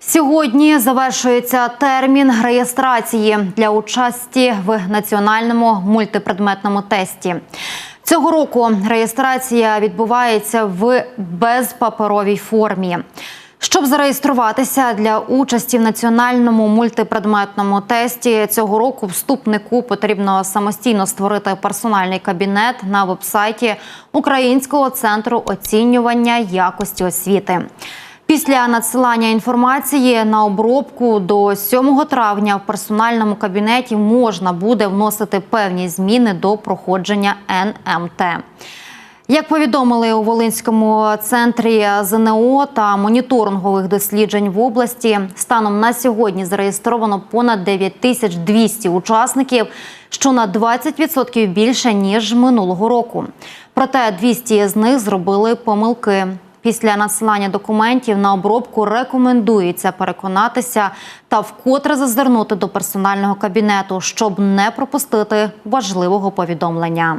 Сьогодні завершується термін реєстрації для участі в національному мультипредметному тесті. Цього року реєстрація відбувається в безпаперовій формі. Щоб зареєструватися для участі в національному мультипредметному тесті цього року, вступнику потрібно самостійно створити персональний кабінет на вебсайті Українського центру оцінювання якості освіти. Після надсилання інформації на обробку до 7 травня в персональному кабінеті можна буде вносити певні зміни до проходження НМТ. Як повідомили у Волинському центрі ЗНО та моніторингових досліджень в області, станом на сьогодні зареєстровано понад 9200 учасників, що на 20% більше ніж минулого року. Проте 200 з них зробили помилки. Після надсилання документів на обробку рекомендується переконатися та вкотре зазирнути до персонального кабінету, щоб не пропустити важливого повідомлення.